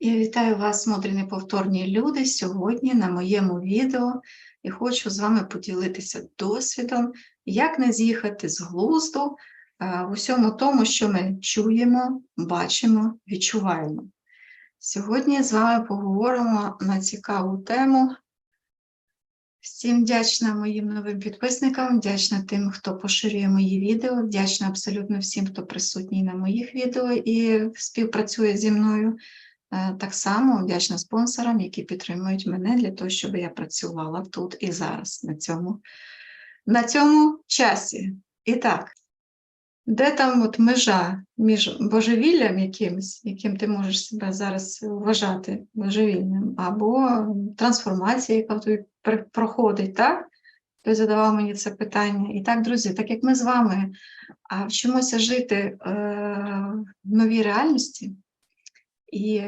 Я вітаю вас, мудрі неповторні люди, сьогодні на моєму відео і хочу з вами поділитися досвідом, як не з'їхати з глузду в усьому тому, що ми чуємо, бачимо, відчуваємо. Сьогодні з вами поговоримо на цікаву тему. Всім вдячна моїм новим підписникам, вдячна тим, хто поширює мої відео, вдячна абсолютно всім, хто присутній на моїх відео і співпрацює зі мною. Е, Так само вдячна спонсорам, які підтримують мене для того, щоб я працювала тут і зараз, на цьому, на цьому часі. І так, де там от межа між божевіллям якимось, яким ти можеш себе зараз вважати божевільним, або трансформація, яка тобі проходить, так? Хтось задавав мені це питання. І так, друзі, так як ми з вами вчимося жити е, в новій реальності, і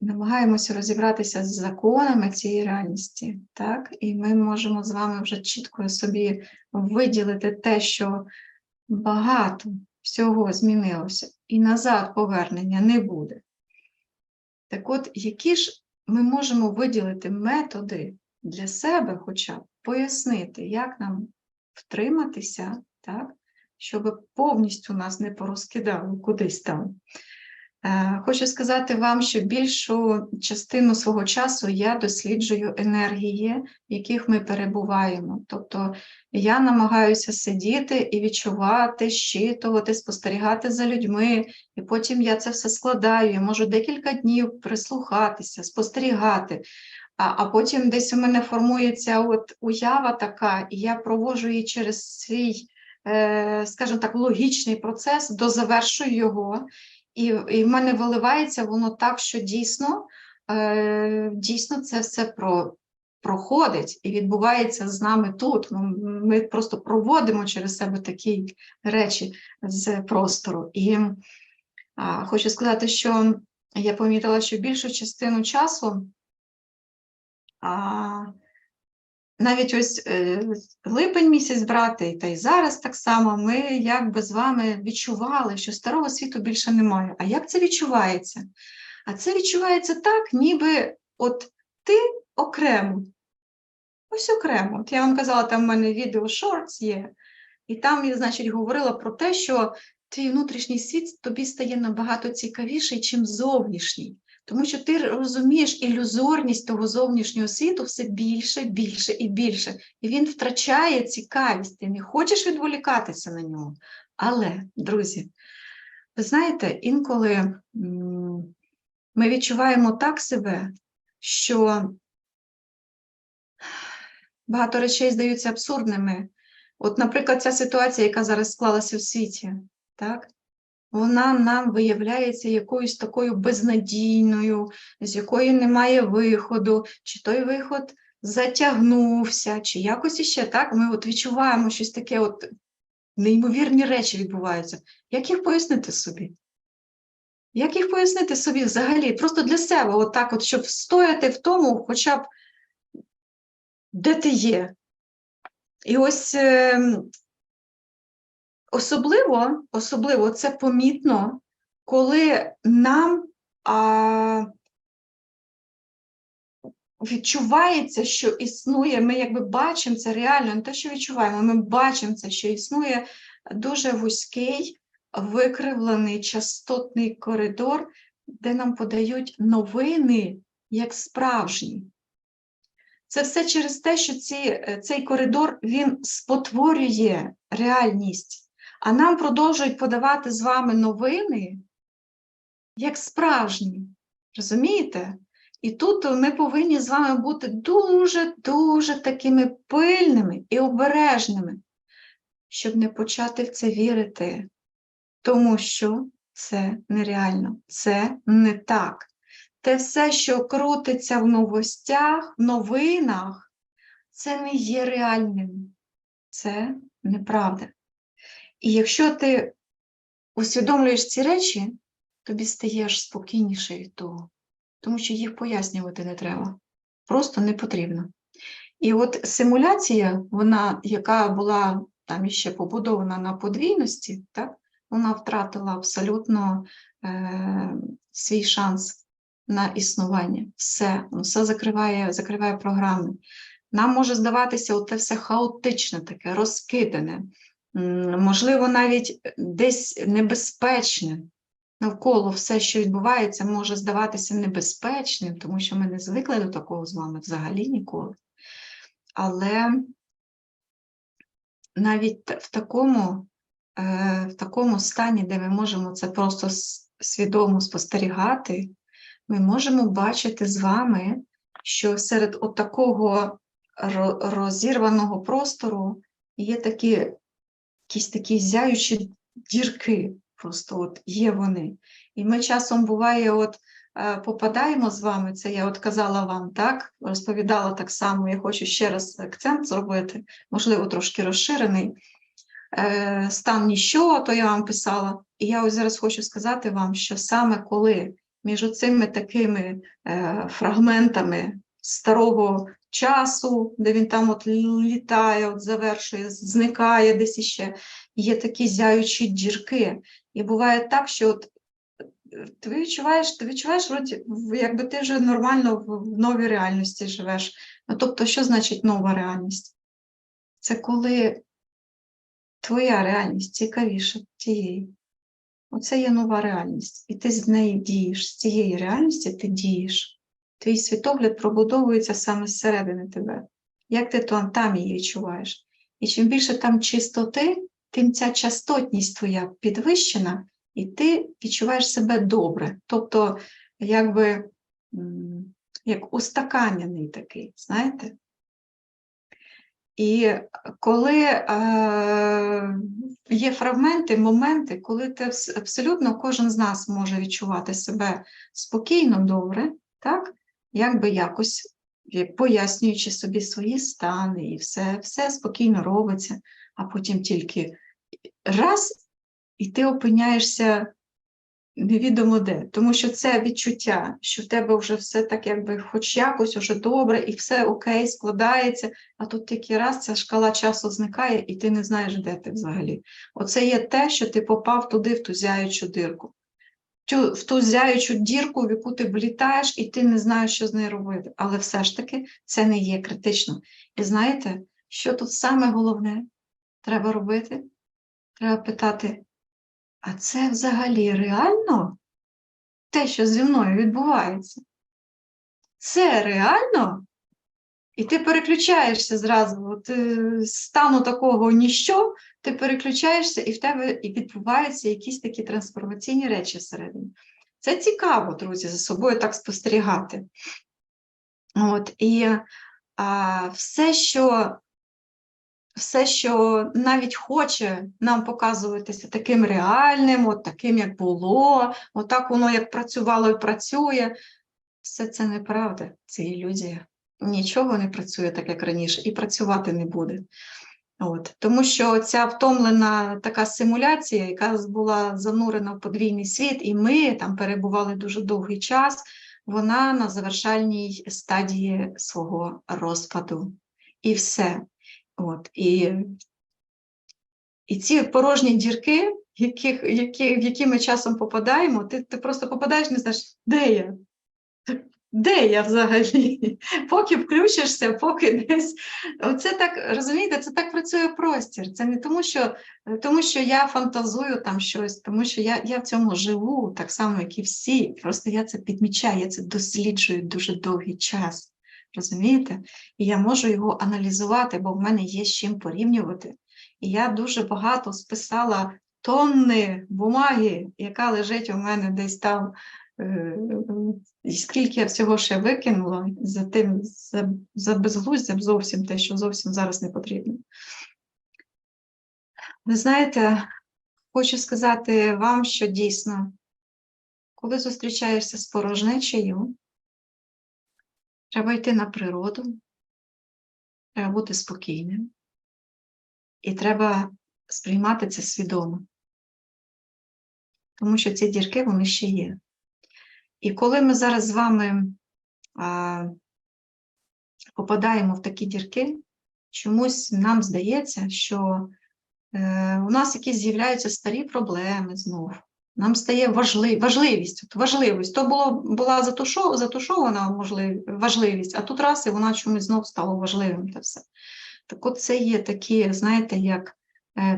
намагаємося розібратися з законами цієї реальності, так? І ми можемо з вами вже чітко собі виділити те, що багато всього змінилося, і назад повернення не буде. Так от, які ж ми можемо виділити методи для себе, хоча б пояснити, як нам втриматися, так? щоб повністю нас не порозкидало кудись там. Е, Хочу сказати вам, що більшу частину свого часу я досліджую енергії, в яких ми перебуваємо. Тобто я намагаюся сидіти і відчувати, щитувати, спостерігати за людьми, і потім я це все складаю. Я можу декілька днів прислухатися, спостерігати. А, а потім десь у мене формується от уява така, і я проводжу її через свій, е, скажімо так, логічний процес, дозавершую його. І, і в мене виливається воно так, що дійсно, е, дійсно це все про, проходить і відбувається з нами тут. Ми, просто проводимо через себе такі речі з простору. І а, хочу сказати, що я помітила, що більшу частину часу. А, навіть ось е, липень місяць брати, та й зараз так само, ми якби з вами відчували, що старого світу більше немає. А як це відчувається? А це відчувається так, ніби от ти окремо. Ось окремо. От я вам казала, там в мене відео шортс є, і там я, значить, говорила про те, що твій внутрішній світ тобі стає набагато цікавіший, чим зовнішній. Тому що ти розумієш ілюзорність того зовнішнього світу все більше, більше і більше. І він втрачає цікавість, ти не хочеш відволікатися на нього. Але, друзі, ви знаєте, інколи ми відчуваємо так себе, що багато речей здаються абсурдними. От, наприклад, ця ситуація, яка зараз склалася в світі, так? Вона нам виявляється якоюсь такою безнадійною, з якої немає виходу, чи той виход затягнувся, чи якось іще так. Ми от відчуваємо щось таке, от неймовірні речі відбуваються. Як їх пояснити собі? Як їх пояснити собі взагалі? Просто для себе, от так, от, щоб стояти в тому, хоча б де ти є. І ось ем, Особливо, особливо це помітно, коли нам а, відчувається, що існує, ми якби бачимо це реально, не те, що відчуваємо, ми бачимо це, що існує дуже вузький, викривлений частотний коридор, де нам подають новини як справжні. Це все через те, що ці, цей коридор він спотворює реальність. А нам продовжують подавати з вами новини як справжні. Розумієте? І тут ми повинні з вами бути дуже-дуже такими пильними і обережними, щоб не почати в це вірити, тому що це нереально, це не так. Те все, що крутиться в новостях, в новинах, це не є реальним, це неправда. І якщо ти усвідомлюєш ці речі, тобі стаєш спокійніше від того, тому що їх пояснювати не треба, просто не потрібно. І от симуляція, вона, яка була там іще побудована на подвійності, так, вона втратила абсолютно е, свій шанс на існування. Все, все закриває, закриває програми. Нам може здаватися, оте все хаотичне, таке, розкидане, можливо, навіть десь небезпечне. Навколо все, що відбувається, може здаватися небезпечним, тому що ми не звикли до такого з вами взагалі ніколи. Але навіть в такому, е, в такому стані, де ми можемо це просто свідомо спостерігати, ми можемо бачити з вами, що серед отакого ро- розірваного простору є такі, якісь такі зяючі дірки, просто от є вони. І ми часом буває, от е, попадаємо з вами, це я от казала вам, так, розповідала так само, я хочу ще раз акцент зробити, можливо, трошки розширений. Е, Стан ніщо, то я вам писала. І я ось зараз хочу сказати вам, що саме коли між цими такими е, фрагментами старого часу, де він там от літає, от завершує, зникає десь іще, є такі зяючі дірки. І буває так, що от е, ти відчуваєш, ти відчуваєш, якби ти вже нормально в новій реальності живеш. Ну, тобто, що значить нова реальність? Це коли твоя реальність цікавіша тієї. Оце є нова реальність. І ти з неї дієш, з цієї реальності ти дієш. Твій світогляд пробудовується саме зсередини тебе. Як ти там, там її відчуваєш? І чим більше там чистоти, тим ця частотність твоя підвищена, і ти відчуваєш себе добре. Тобто, якби як устаканяний такий, знаєте? І коли е, є фрагменти, моменти, коли ти абсолютно кожен з нас може відчувати себе спокійно, добре, так? Якби якось пояснюючи собі свої стани, і все, все спокійно робиться, а потім тільки раз, і ти опиняєшся невідомо де. Тому що це відчуття, що в тебе вже все так, якби хоч якось уже добре, і все окей, складається, а тут тільки раз ця шкала часу зникає, і ти не знаєш, де ти взагалі. Оце є те, що ти попав туди, в ту зяючу дирку. Тю, в ту зяючу дірку, в яку ти влітаєш, і ти не знаєш, що з нею робити. Але все ж таки це не є критично. І знаєте, що тут саме головне треба робити? Треба питати: а це взагалі реально? Те, що зі мною відбувається? Це реально? І ти переключаєшся зразу, от, е, стану такого ніщо, ти переключаєшся, і в тебе і відбуваються якісь такі трансформаційні речі всередині. Це цікаво, друзі, за собою так спостерігати. От, і а, все, що, все, що навіть хоче нам показуватися таким реальним, от таким, як було, от так воно як працювало і працює, все це неправда, це ілюзія нічого не працює так, як раніше, і працювати не буде. От. Тому що ця втомлена така симуляція, яка була занурена в подвійний світ, і ми там перебували дуже довгий час, вона на завершальній стадії свого розпаду. І все. От. І, і ці порожні дірки, яких, які, в які ми часом попадаємо, ти, ти просто попадаєш, не знаєш, де я? Де я взагалі? Поки включишся, поки десь. Оце так, розумієте, це так працює простір. Це не тому, що, тому що я фантазую там щось, тому що я, я в цьому живу, так само, як і всі. Просто я це підмічаю, я це досліджую дуже довгий час. Розумієте? І я можу його аналізувати, бо в мене є з чим порівнювати. І я дуже багато списала тонни бумаги, яка лежить у мене десь там. Е, і скільки я всього ще викинула за тим, за, за безглуздям зовсім те, що зовсім зараз не потрібно. Ви знаєте, хочу сказати вам, що дійсно, коли зустрічаєшся з порожнечею, треба йти на природу, треба бути спокійним, і треба сприймати це свідомо. Тому що ці дірки вони ще є. І коли ми зараз з вами а, попадаємо в такі дірки, чомусь нам здається, що е, у нас якісь з'являються старі проблеми знов. Нам стає важлив, важливість. От важливість. То було, була затушо, затушована можлив, важливість, а тут раз і вона чомусь знов стала важливим. Те все. Так от це є такі, знаєте, як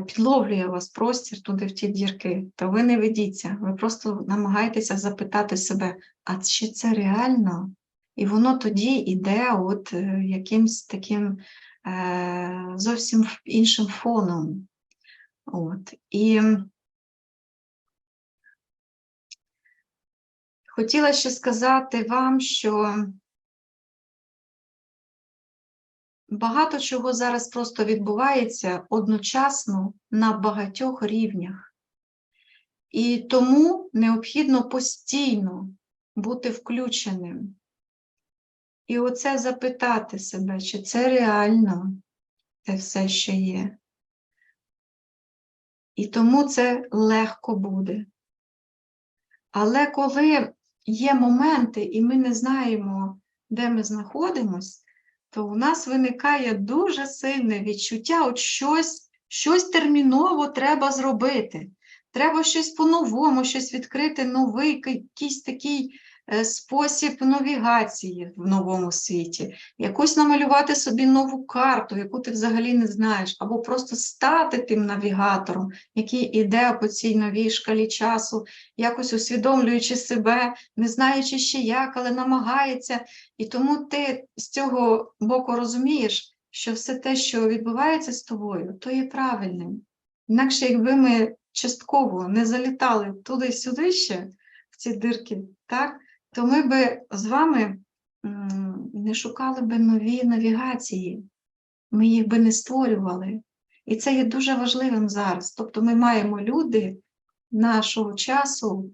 підловлює вас простір туди в ті дірки, то ви не ведіться, ви просто намагаєтеся запитати себе, а чи це реально? І воно тоді йде от е, якимсь таким е, зовсім іншим фоном. От. І хотіла ще сказати вам, що багато чого зараз просто відбувається одночасно на багатьох рівнях. І тому необхідно постійно бути включеним. І оце запитати себе, чи це реально це все, що є. І тому це легко буде. Але коли є моменти, і ми не знаємо, де ми знаходимося, то у нас виникає дуже сильне відчуття, от щось, щось терміново треба зробити. Треба щось по-новому, щось відкрити, новий якийсь такий спосіб навігації в новому світі, якусь намалювати собі нову карту, яку ти взагалі не знаєш, або просто стати тим навігатором, який іде по цій новій шкалі часу, якось усвідомлюючи себе, не знаючи ще як, але намагається. І тому ти з цього боку розумієш, що все те, що відбувається з тобою, то є правильним. Інакше, якби ми частково не залітали туди-сюди ще, в ці дирки, так, то ми би з вами не шукали би нові навігації, ми їх би не створювали. І це є дуже важливим зараз. Тобто ми маємо люди нашого часу,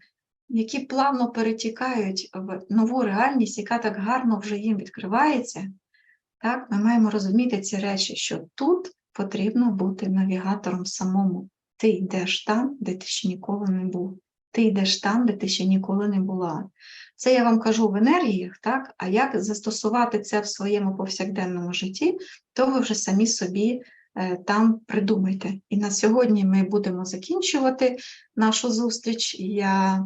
які плавно перетікають в нову реальність, яка так гарно вже їм відкривається. Так, Ми маємо розуміти ці речі, що тут потрібно бути навігатором самому. Ти йдеш там, де ти ще ніколи не був. Ти йдеш там, де ти ще ніколи не була. Це я вам кажу в енергіях, так? а як застосувати це в своєму повсякденному житті, то ви вже самі собі е, там придумайте. І на сьогодні ми будемо закінчувати нашу зустріч. Я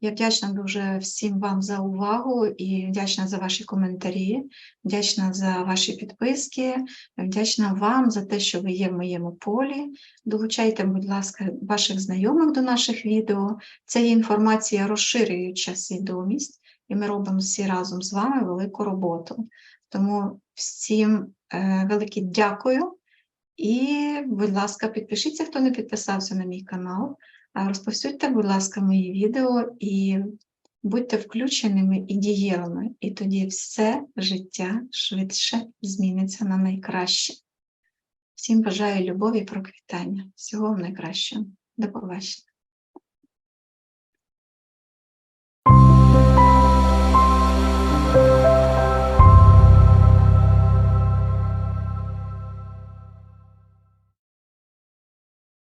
я вдячна дуже всім вам за увагу і вдячна за ваші коментарі, вдячна за ваші підписки, вдячна вам за те, що ви є в моєму полі. Долучайте, будь ласка, ваших знайомих до наших відео. Ця інформація розширююча свідомість, і ми робимо всі разом з вами велику роботу. Тому всім е, велике дякую. І, будь ласка, підпишіться, хто не підписався на мій канал. Розповсюдьте, будь ласка, мої відео і будьте включеними і дієвими, і тоді все життя швидше зміниться на найкраще. Всім бажаю любові і проквітання. Всього найкращого. До побачення.